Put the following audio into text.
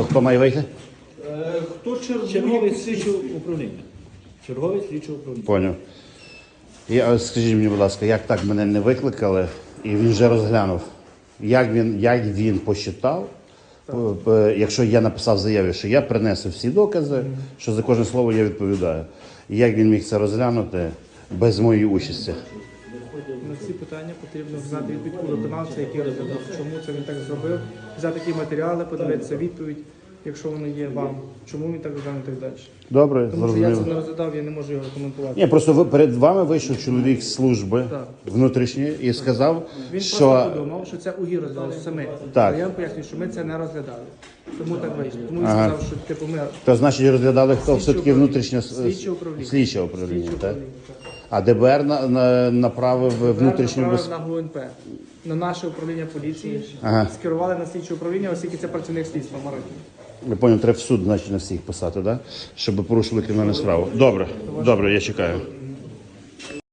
То хто має вийти? Е, Хто Черговий черговий слідчого управління. Черговий слідчого управління. Поняв. Я, скажіть мені, будь ласка, як так мене не викликали, і він вже розглянув. Як він, як він посчитав, п- п- якщо я написав в заяві, що я принесу всі докази, що за кожне слово я відповідаю. І як він міг це розглянути без моєї участі? На ці питання потрібно знати відповідь у виконавця, який розглядав, чому це він так зробив, взяти такі матеріали, подивитися відповідь, якщо вони є вам, чому він так розглянув і так далі. Добре, Тому що я це зрозуміло. не розглядав, я не можу його коментувати. Ні, просто ви, перед вами вийшов чоловік з служби Так. внутрішньої і сказав, Він що просто подумав, що це УГІ розглядав саме. Так. Я вам пояснюю, що ми це не розглядали. Тому так вийшло. Тому він Ага. сказав, що типу ми то значить розглядали хто все-таки управління. внутрішнє с- Слідче управління. слідче управління, так? управління, так. А ДБР на, на, направив внутрішню Направив безпеку. на ГУНП, на наше управління поліції, Ага. скерували на слідче управління, оскільки це працівник слідства Марин. Я понял, треба в суд, значить, на всіх писати, да? щоб порушили кримінальну справу. Добре, добре, я чекаю.